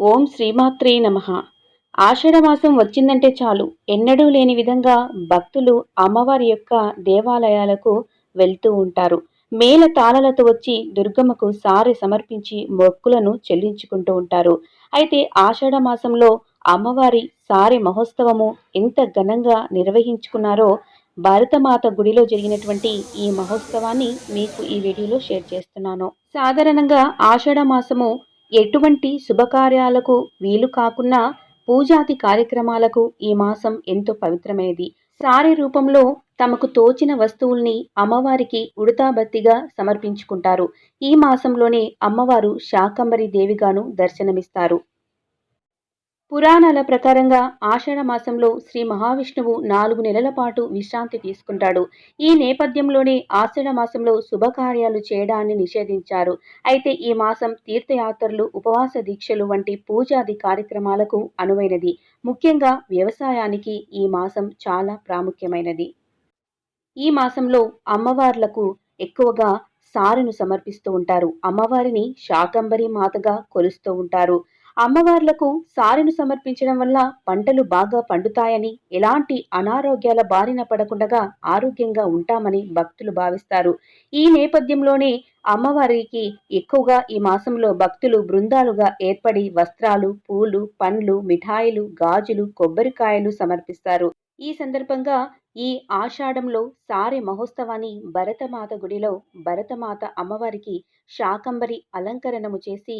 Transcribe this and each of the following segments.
ఓం శ్రీమాత్రే నమ. ఆషాఢమాసం వచ్చిందంటే చాలు. ఎన్నడూ లేని విధంగా భక్తులు అమ్మవారి యొక్క దేవాలయాలకు వెళ్తూ ఉంటారు. మేల తాళలతో వచ్చి దుర్గమ్మకు సారి సమర్పించి మొక్కులను చెల్లించుకుంటూ ఉంటారు. అయితే ఆషాఢ మాసంలో అమ్మవారి సారి మహోత్సవము ఎంత ఘనంగా నిర్వహించుకున్నారో భారతమాత గుడిలో జరిగినటువంటి ఈ మహోత్సవాన్ని మీకు ఈ వీడియోలో షేర్ చేస్తున్నాను. సాధారణంగా ఆషాఢ మాసము ఎటువంటి శుభకార్యాలకు వీలు కాకున్నా పూజాది కార్యక్రమాలకు ఈ మాసం ఎంతో పవిత్రమైనది. సారి రూపంలో తమకు తోచిన వస్తువుల్ని అమ్మవారికి ఉడతాబత్తిగా సమర్పించుకుంటారు. ఈ మాసంలోనే అమ్మవారు శాకంబరి దేవిగాను దర్శనమిస్తారు. పురాణాల ప్రకారంగా ఆషాఢ మాసంలో శ్రీ మహావిష్ణువు నాలుగు నెలల పాటు విశ్రాంతి తీసుకుంటాడు. ఈ నేపథ్యంలోనే ఆషాఢ మాసంలో శుభకార్యాలు చేయడాన్ని నిషేధించారు. అయితే ఈ మాసం తీర్థయాత్రలు ఉపవాస దీక్షలు వంటి పూజాది కార్యక్రమాలకు అనువైనది. ముఖ్యంగా వ్యవసాయానికి ఈ మాసం చాలా ప్రాముఖ్యమైనది. ఈ మాసంలో అమ్మవార్లకు ఎక్కువగా సారెను సమర్పిస్తూ ఉంటారు. అమ్మవారిని శాకంబరి మాతగా కొలుస్తూ ఉంటారు. అమ్మవార్లకు సారెను సమర్పించడం వల్ల పంటలు బాగా పండుతాయని ఎలాంటి అనారోగ్యాల బారిన పడకుండా ఆరోగ్యంగా ఉంటామని భక్తులు భావిస్తారు. ఈ నేపథ్యంలోనే అమ్మవారికి ఎక్కువగా ఈ మాసంలో భక్తులు బృందాలుగా ఏర్పడి వస్త్రాలు పూలు పండ్లు మిఠాయిలు గాజులు కొబ్బరికాయలు సమర్పిస్తారు. ఈ సందర్భంగా ఈ ఆషాఢంలో సారె మహోత్సవాన్ని భరతమాత గుడిలో భరతమాత అమ్మవారికి శాకంబరి అలంకరణము చేసి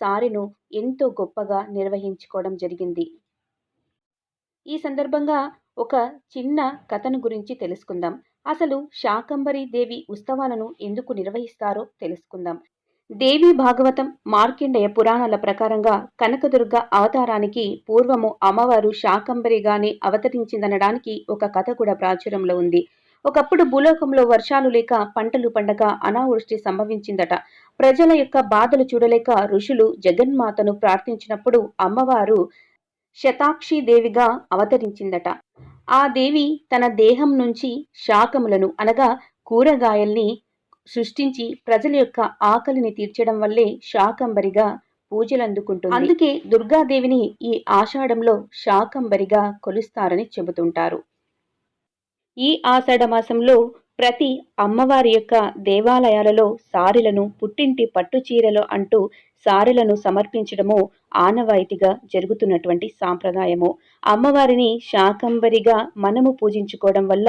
సారెను ఎంతో గొప్పగా నిర్వహించుకోవడం జరిగింది. ఈ సందర్భంగా ఒక చిన్న కథను గురించి తెలుసుకుందాం. అసలు శాకంబరి దేవి ఉత్సవాలను ఎందుకు నిర్వహిస్తారో తెలుసుకుందాం. దేవి భాగవతం మార్కిండయ పురాణాల ప్రకారంగా కనకదుర్గ అవతారానికి పూర్వము అమ్మవారు శాకంబరిగానే అవతరించిందనడానికి ఒక కథ కూడా ప్రాచుర్యంలో ఉంది. ఒకప్పుడు భూలోకంలో వర్షాలు లేక పంటలు పండగ అనావృష్టి సంభవించిందట. ప్రజల యొక్క బాధలు చూడలేక ఋషులు జగన్మాతను ప్రార్థించినప్పుడు అమ్మవారు శతాక్షి దేవిగా అవతరించిందట. ఆ దేవి తన దేహం నుంచి శాకములను అనగా కూరగాయల్ని సృష్టించి ప్రజల యొక్క ఆకలిని తీర్చడం వల్లే శాకంబరిగా పూజలందుకుంటుంది. అందుకే దుర్గాదేవిని ఈ ఆషాఢంలో శాకంబరిగా కొలుస్తారని చెబుతుంటారు. ఈ ఆషాఢ మాసంలో ప్రతి అమ్మవారి యొక్క దేవాలయాలలో సారెలను పుట్టింటి పట్టు చీరలు అంటూ సారెలను సమర్పించడము ఆనవాయితీగా జరుగుతున్నటువంటి సాంప్రదాయము. అమ్మవారిని శాకంబరిగా మనము పూజించుకోవడం వల్ల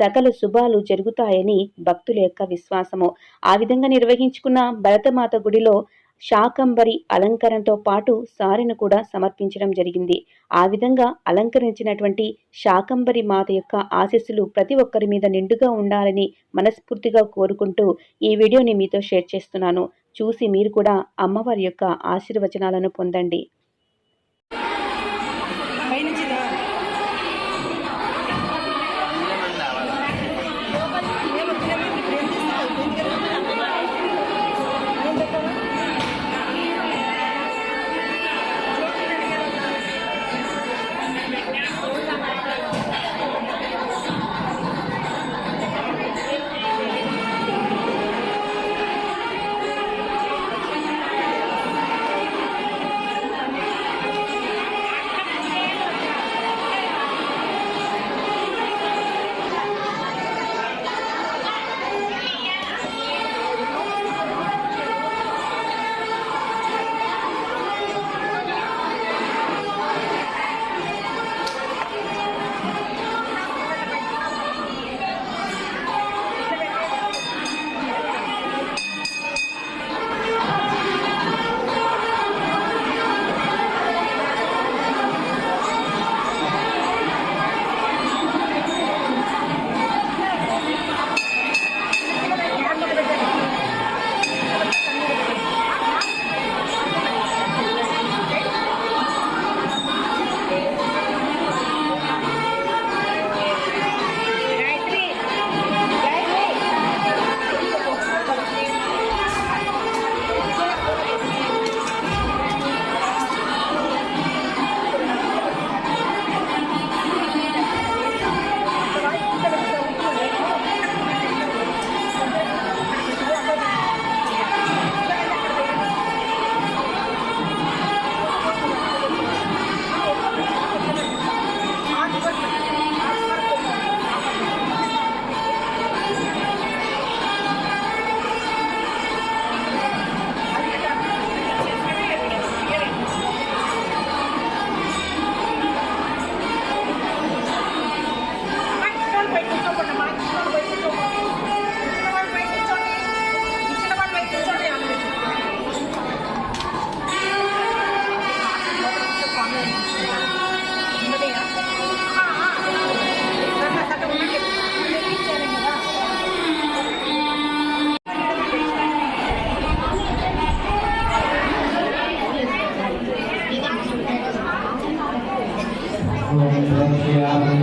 సకల శుభాలు జరుగుతాయని భక్తుల యొక్క విశ్వాసము. ఆ విధంగా నిర్వహించుకున్న భరతమాత గుడిలో శాకంబరి అలంకరణతో పాటు సారెను కూడా సమర్పించడం జరిగింది. ఆ విధంగా అలంకరించినటువంటి శాకంబరి మాత యొక్క ఆశీస్సులు ప్రతి ఒక్కరి మీద నిండుగా ఉండాలని మనస్ఫూర్తిగా కోరుకుంటూ ఈ వీడియోని మీతో షేర్ చేస్తున్నాను. చూసి మీరు కూడా అమ్మవారి యొక్క ఆశీర్వచనాలను పొందండి.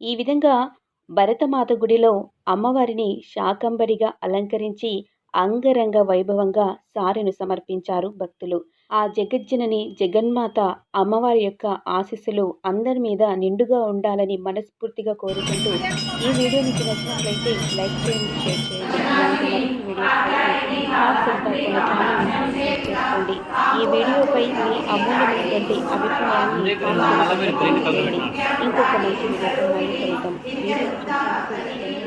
ఈ విధంగా భరతమాత గుడిలో అమ్మవారిని శాకంబరిగా అలంకరించి అంగరంగ వైభవంగా సారెను సమర్పించారు భక్తులు. ఆ జగజ్జనని జగన్మాత అమ్మవారి యొక్క ఆశీస్సులు అందరి మీద నిండుగా ఉండాలని మనస్ఫూర్తిగా కోరుకుంటూ ఈ వీడియో మీకు నచ్చినట్లయితే లైక్ చేయండి షేర్ చేయండి. చేసుకోండి ఈ వీడియోపై మీ అమూల్యమైనటువంటి అభిప్రాయాన్ని ఇంకొక మంచి వీడియోతో